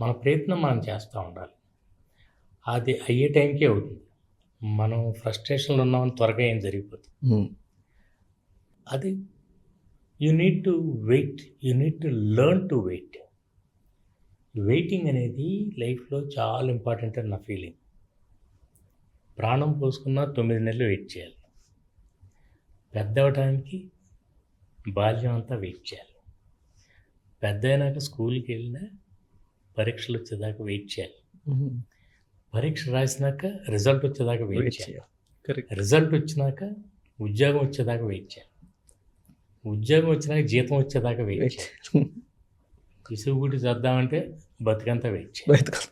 మన ప్రయత్నం మనం చేస్తూ ఉండాలి. అది అయ్యే టైంకే అవుతుంది. మనం ఫ్రస్ట్రేషన్లో ఉన్నామని త్వరగా ఏం జరిగిపోతుంది? అది you need to wait you need to learn to wait waiting అనేది లైఫ్లో చాలా ఇంపార్టెంట్ అని నా ఫీలింగ్. ప్రాణం పోసుకున్న తొమ్మిది నెలలు వెయిట్ చేయాలి. పెద్ద అవడానికి బాల్యం అంతా వెయిట్ చేయాలి. పెద్ద అయినాక స్కూల్కి వెళ్ళినా పరీక్షలు వచ్చేదాకా వెయిట్ చేయాలి. పరీక్ష రాసినాక రిజల్ట్ వచ్చేదాకా వెయిట్ చేయాలి. కరెక్ట్ రిజల్ట్ వచ్చినాక ఉద్యోగం వచ్చేదాకా వెయిట్ చేయాలి. ఉద్యోగం వచ్చినాక జీతం వచ్చేదాకా వెయిట్ చేయాలి. విసుగుబుడి చేద్దామంటే బతికంతా వెయిట్ చేయాలి.